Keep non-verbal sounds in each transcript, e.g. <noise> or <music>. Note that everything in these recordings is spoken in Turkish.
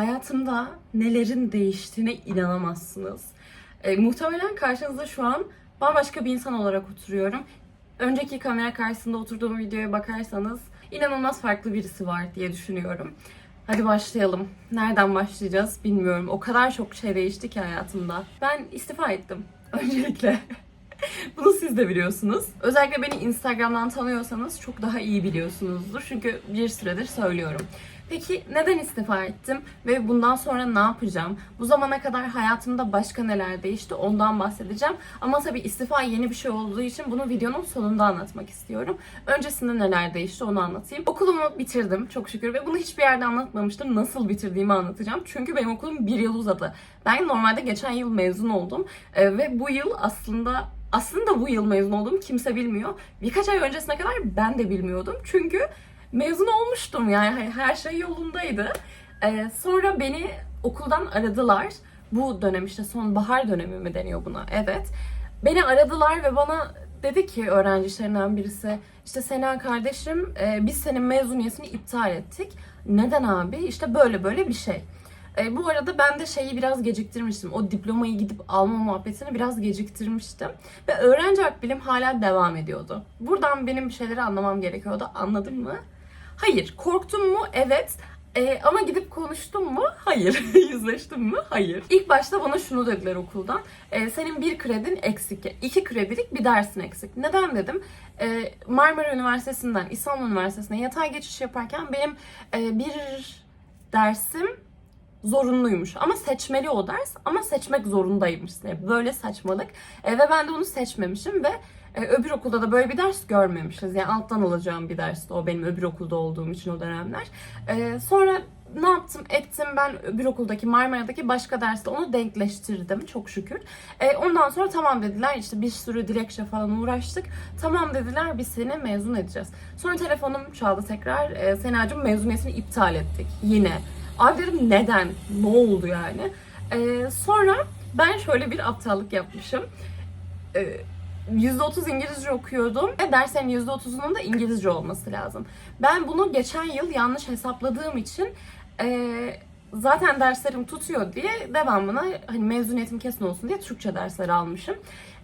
Hayatımda nelerin değiştiğine inanamazsınız. E, muhtemelen karşınızda şu an bambaşka bir insan olarak oturuyorum. Önceki kamera karşısında oturduğum videoya bakarsanız inanılmaz farklı birisi var diye düşünüyorum. Hadi başlayalım. Nereden başlayacağız bilmiyorum. O kadar çok şey değişti ki hayatımda. Ben istifa ettim <laughs> öncelikle. <laughs> Bunu siz de biliyorsunuz. Özellikle beni Instagram'dan tanıyorsanız çok daha iyi biliyorsunuzdur. Çünkü bir süredir söylüyorum. Peki neden istifa ettim ve bundan sonra ne yapacağım? Bu zamana kadar hayatımda başka neler değişti ondan bahsedeceğim. Ama tabii istifa yeni bir şey olduğu için bunu videonun sonunda anlatmak istiyorum. Öncesinde neler değişti onu anlatayım. Okulumu bitirdim çok şükür ve bunu hiçbir yerde anlatmamıştım. Nasıl bitirdiğimi anlatacağım. Çünkü benim okulum bir yıl uzadı. Ben normalde geçen yıl mezun oldum Ee, ve bu yıl aslında aslında bu yıl mezun oldum kimse bilmiyor. Birkaç ay öncesine kadar ben de bilmiyordum. Çünkü mezun olmuştum yani Hani her şey yolundaydı. Ee, sonra beni okuldan aradılar. Bu dönem işte son bahar dönemi mi deniyor buna? Evet. Beni aradılar ve bana dedi ki öğrenci işlerinden birisi işte Sena kardeşim e, biz senin mezuniyetini iptal ettik. Neden abi? İşte böyle böyle bir şey. E, bu arada ben de şeyi biraz geciktirmiştim. O diplomayı gidip alma muhabbetini biraz geciktirmiştim. Ve öğrenci akbilim hala devam ediyordu. Buradan benim bir şeyleri anlamam gerekiyordu. Anladın mı? Hayır. Korktum mu? Evet. E, ama gidip konuştum mu? Hayır. <laughs> Yüzleştim mi? Hayır. İlk başta bana şunu dediler okuldan. E, senin bir kredin eksik. iki kredilik bir dersin eksik. Neden dedim? E, Marmara Üniversitesi'nden İstanbul Üniversitesi'ne yatay geçiş yaparken benim e, bir dersim zorunluymuş. Ama seçmeli o ders ama seçmek zorundaymış. Yani böyle saçmalık. E, ve ben de onu seçmemişim ve e, öbür okulda da böyle bir ders görmemişiz. Yani alttan alacağım bir dersti o benim öbür okulda olduğum için o dönemler. E, sonra ne yaptım ettim ben öbür okuldaki Marmara'daki başka derste onu denkleştirdim çok şükür. E, ondan sonra tamam dediler işte bir sürü dilekçe falan uğraştık. Tamam dediler biz seni mezun edeceğiz. Sonra telefonum çaldı tekrar. E, Senacığım mezuniyetini iptal ettik yine. Abi dedim neden? Ne oldu yani? E, sonra ben şöyle bir aptallık yapmışım. E, %30 İngilizce okuyordum ve derslerin %30'unun da İngilizce olması lazım. Ben bunu geçen yıl yanlış hesapladığım için e, zaten derslerim tutuyor diye devamına hani mezuniyetim kesin olsun diye Türkçe dersleri almışım.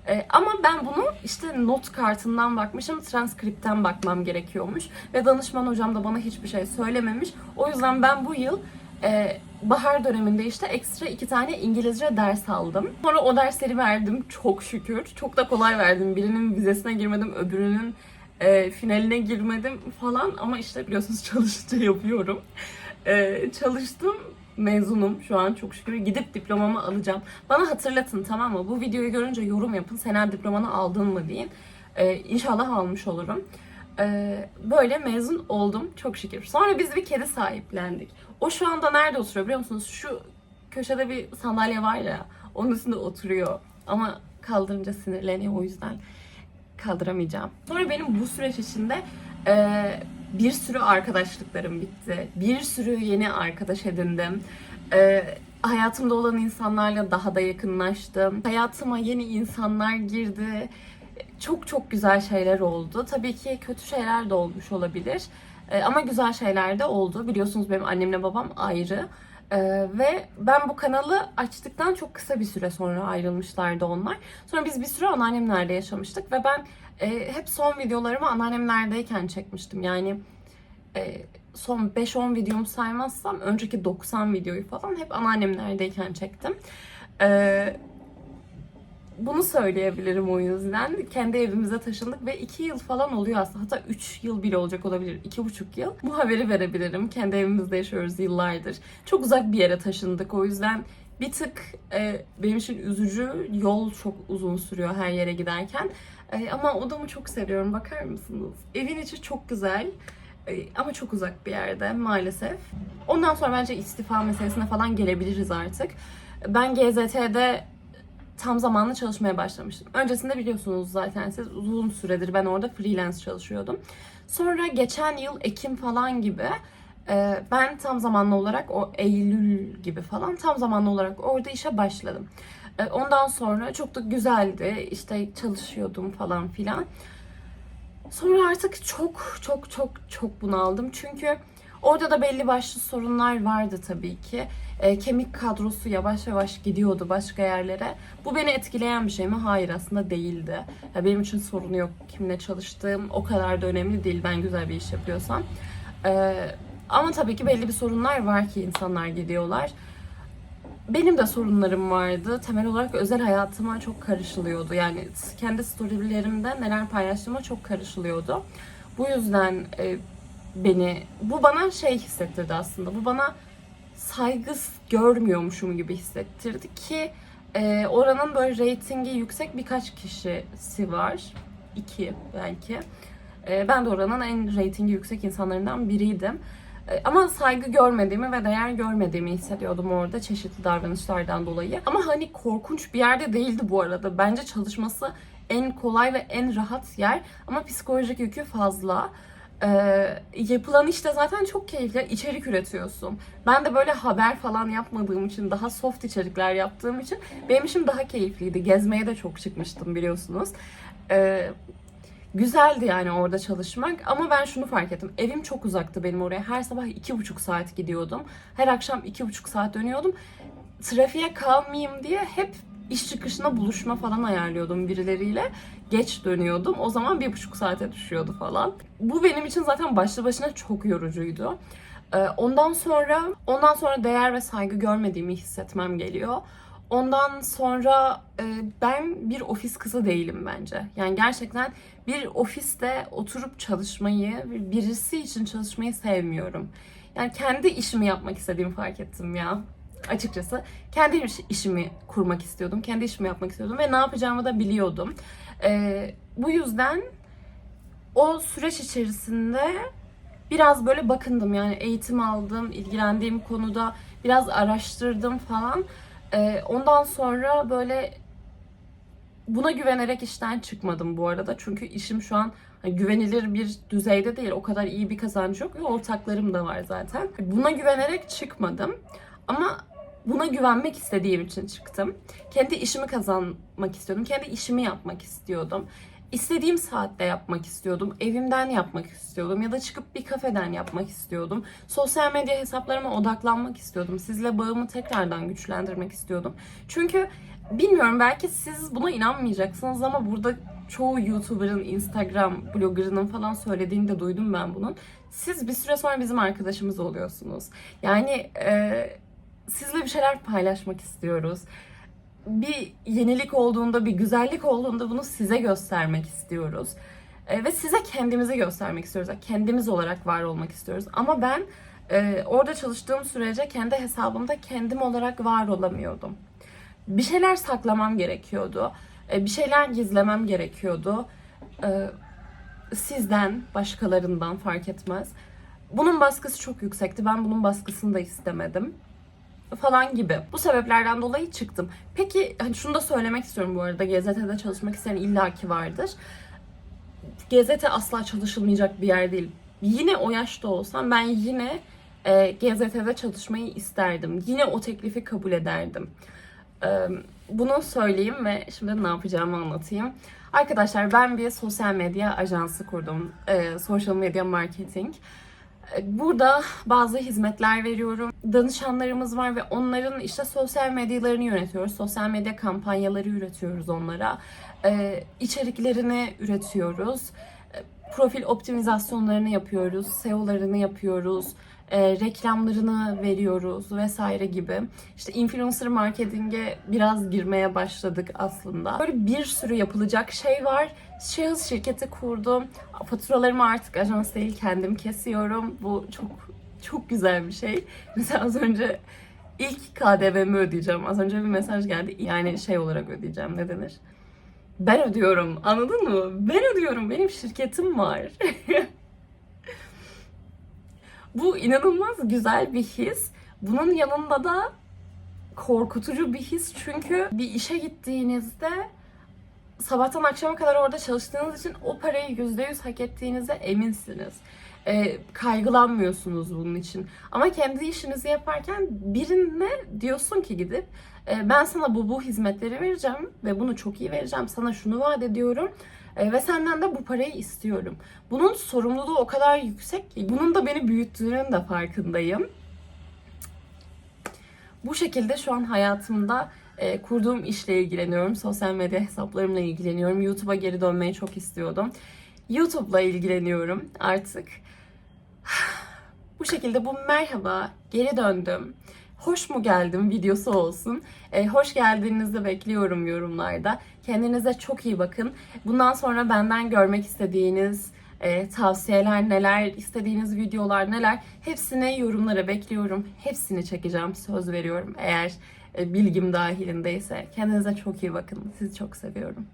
E, ama ben bunu işte not kartından bakmışım, transkripten bakmam gerekiyormuş. Ve danışman hocam da bana hiçbir şey söylememiş. O yüzden ben bu yıl e, bahar döneminde işte ekstra iki tane İngilizce ders aldım. Sonra o dersleri verdim çok şükür. Çok da kolay verdim. Birinin vizesine girmedim, öbürünün e, finaline girmedim falan. Ama işte biliyorsunuz <laughs> çalışınca yapıyorum. E, çalıştım. Mezunum şu an çok şükür. Gidip diplomamı alacağım. Bana hatırlatın tamam mı? Bu videoyu görünce yorum yapın. Sena diplomanı aldın mı deyin. E, inşallah almış olurum. Ee, böyle mezun oldum çok şükür. Sonra biz bir kedi sahiplendik. O şu anda nerede oturuyor biliyor musunuz? Şu köşede bir sandalye var ya onun üstünde oturuyor. Ama kaldırınca sinirleniyor o yüzden kaldıramayacağım. Sonra benim bu süreç içinde e, bir sürü arkadaşlıklarım bitti. Bir sürü yeni arkadaş edindim. E, hayatımda olan insanlarla daha da yakınlaştım. Hayatıma yeni insanlar girdi çok çok güzel şeyler oldu. Tabii ki kötü şeyler de olmuş olabilir. Ee, ama güzel şeyler de oldu. Biliyorsunuz benim annemle babam ayrı. Ee, ve ben bu kanalı açtıktan çok kısa bir süre sonra ayrılmışlardı onlar. Sonra biz bir süre anneannemlerde yaşamıştık ve ben e, hep son videolarımı anneannemlerdeyken çekmiştim. Yani e, son 5-10 videomu saymazsam önceki 90 videoyu falan hep anneannemlerdeyken çektim. Ee, bunu söyleyebilirim o yüzden. Kendi evimize taşındık ve 2 yıl falan oluyor aslında. Hatta 3 yıl bile olacak olabilir. 2,5 yıl. Bu haberi verebilirim. Kendi evimizde yaşıyoruz yıllardır. Çok uzak bir yere taşındık. O yüzden bir tık e, benim için üzücü. Yol çok uzun sürüyor her yere giderken. E, ama odamı çok seviyorum. Bakar mısınız? Evin içi çok güzel. E, ama çok uzak bir yerde maalesef. Ondan sonra bence istifa meselesine falan gelebiliriz artık. Ben GZT'de tam zamanlı çalışmaya başlamıştım. Öncesinde biliyorsunuz zaten siz uzun süredir ben orada freelance çalışıyordum. Sonra geçen yıl Ekim falan gibi e, ben tam zamanlı olarak o Eylül gibi falan tam zamanlı olarak orada işe başladım. E, ondan sonra çok da güzeldi. İşte çalışıyordum falan filan. Sonra artık çok çok çok çok bunaldım. Çünkü Orada da belli başlı sorunlar vardı tabii ki. E, kemik kadrosu yavaş yavaş gidiyordu başka yerlere. Bu beni etkileyen bir şey mi? Hayır aslında değildi. Ya benim için sorunu yok. Kimle çalıştığım o kadar da önemli değil. Ben güzel bir iş yapıyorsam. E, ama tabii ki belli bir sorunlar var ki insanlar gidiyorlar. Benim de sorunlarım vardı. Temel olarak özel hayatıma çok karışılıyordu. Yani kendi storylerimde neler paylaştığıma çok karışılıyordu. Bu yüzden e, beni, bu bana şey hissettirdi aslında. Bu bana saygı görmüyormuşum gibi hissettirdi ki e, oranın böyle reytingi yüksek birkaç kişisi var. İki belki. E, ben de oranın en reytingi yüksek insanlarından biriydim. E, Ama saygı görmediğimi ve değer görmediğimi hissediyordum orada çeşitli davranışlardan dolayı. Ama hani korkunç bir yerde değildi bu arada. Bence çalışması en kolay ve en rahat yer. Ama psikolojik yükü fazla. Ee, yapılan işte zaten çok keyifli. İçerik üretiyorsun. Ben de böyle haber falan yapmadığım için, daha soft içerikler yaptığım için benim işim daha keyifliydi. Gezmeye de çok çıkmıştım biliyorsunuz. Ee, güzeldi yani orada çalışmak ama ben şunu fark ettim. Evim çok uzaktı benim oraya. Her sabah iki buçuk saat gidiyordum. Her akşam iki buçuk saat dönüyordum. Trafiğe kalmayayım diye hep iş çıkışına buluşma falan ayarlıyordum birileriyle. Geç dönüyordum. O zaman bir buçuk saate düşüyordu falan. Bu benim için zaten başlı başına çok yorucuydu. Ee, Ondan sonra ondan sonra değer ve saygı görmediğimi hissetmem geliyor. Ondan sonra e, ben bir ofis kızı değilim bence. Yani gerçekten bir ofiste oturup çalışmayı, birisi için çalışmayı sevmiyorum. Yani kendi işimi yapmak istediğimi fark ettim ya. Açıkçası kendi iş- işimi kurmak istiyordum. Kendi işimi yapmak istiyordum ve ne yapacağımı da biliyordum. E, bu yüzden o süreç içerisinde biraz böyle bakındım yani eğitim aldım, ilgilendiğim konuda biraz araştırdım falan. Ee, ondan sonra böyle buna güvenerek işten çıkmadım bu arada. Çünkü işim şu an hani güvenilir bir düzeyde değil. O kadar iyi bir kazancı yok ve ortaklarım da var zaten. Buna güvenerek çıkmadım. Ama buna güvenmek istediğim için çıktım. Kendi işimi kazanmak istiyordum. Kendi işimi yapmak istiyordum. İstediğim saatte yapmak istiyordum. Evimden yapmak istiyordum. Ya da çıkıp bir kafeden yapmak istiyordum. Sosyal medya hesaplarıma odaklanmak istiyordum. Sizle bağımı tekrardan güçlendirmek istiyordum. Çünkü bilmiyorum belki siz buna inanmayacaksınız ama burada çoğu YouTuber'ın, Instagram blogger'ının falan söylediğini de duydum ben bunun. Siz bir süre sonra bizim arkadaşımız oluyorsunuz. Yani e, sizle bir şeyler paylaşmak istiyoruz bir yenilik olduğunda, bir güzellik olduğunda bunu size göstermek istiyoruz. E, ve size kendimizi göstermek istiyoruz. Yani kendimiz olarak var olmak istiyoruz. Ama ben e, orada çalıştığım sürece kendi hesabımda kendim olarak var olamıyordum. Bir şeyler saklamam gerekiyordu. E, bir şeyler gizlemem gerekiyordu. E, sizden, başkalarından fark etmez. Bunun baskısı çok yüksekti. Ben bunun baskısını da istemedim falan gibi. Bu sebeplerden dolayı çıktım. Peki hani şunu da söylemek istiyorum bu arada. GZT'de çalışmak isteyen illaki vardır. GZT asla çalışılmayacak bir yer değil. Yine o yaşta olsam ben yine e, GZT'de çalışmayı isterdim. Yine o teklifi kabul ederdim. E, bunu söyleyeyim ve şimdi ne yapacağımı anlatayım. Arkadaşlar ben bir sosyal medya ajansı kurdum. E, social media marketing. Burada bazı hizmetler veriyorum. Danışanlarımız var ve onların işte sosyal medyalarını yönetiyoruz. Sosyal medya kampanyaları üretiyoruz onlara. Ee, içeriklerini üretiyoruz. Ee, Profil optimizasyonlarını yapıyoruz. SEO'larını yapıyoruz. E, reklamlarını veriyoruz vesaire gibi. İşte influencer marketing'e biraz girmeye başladık aslında. Böyle bir sürü yapılacak şey var. Şahıs şirketi kurdum. Faturalarımı artık ajans değil kendim kesiyorum. Bu çok çok güzel bir şey. <laughs> Mesela az önce ilk KDV'mi ödeyeceğim. Az önce bir mesaj geldi. Yani şey olarak ödeyeceğim. Ne denir? Ben ödüyorum. Anladın mı? Ben ödüyorum. Benim şirketim var. <laughs> Bu inanılmaz güzel bir his. Bunun yanında da korkutucu bir his çünkü bir işe gittiğinizde sabahtan akşama kadar orada çalıştığınız için o parayı %100 hak ettiğinize eminsiniz. E, kaygılanmıyorsunuz bunun için. Ama kendi işinizi yaparken birine diyorsun ki gidip e, ben sana bu bu hizmetleri vereceğim ve bunu çok iyi vereceğim. Sana şunu vaat ediyorum. E, ve senden de bu parayı istiyorum. Bunun sorumluluğu o kadar yüksek ki bunun da beni büyüttüğünün de farkındayım. Bu şekilde şu an hayatımda e, kurduğum işle ilgileniyorum. Sosyal medya hesaplarımla ilgileniyorum. YouTube'a geri dönmeyi çok istiyordum. YouTube'la ilgileniyorum artık. Bu şekilde bu merhaba geri döndüm. Hoş mu geldim videosu olsun. E, hoş geldiğinizi bekliyorum yorumlarda. Kendinize çok iyi bakın. Bundan sonra benden görmek istediğiniz e, tavsiyeler neler, istediğiniz videolar neler hepsini yorumlara bekliyorum. Hepsini çekeceğim söz veriyorum eğer e, bilgim dahilindeyse. Kendinize çok iyi bakın. Sizi çok seviyorum.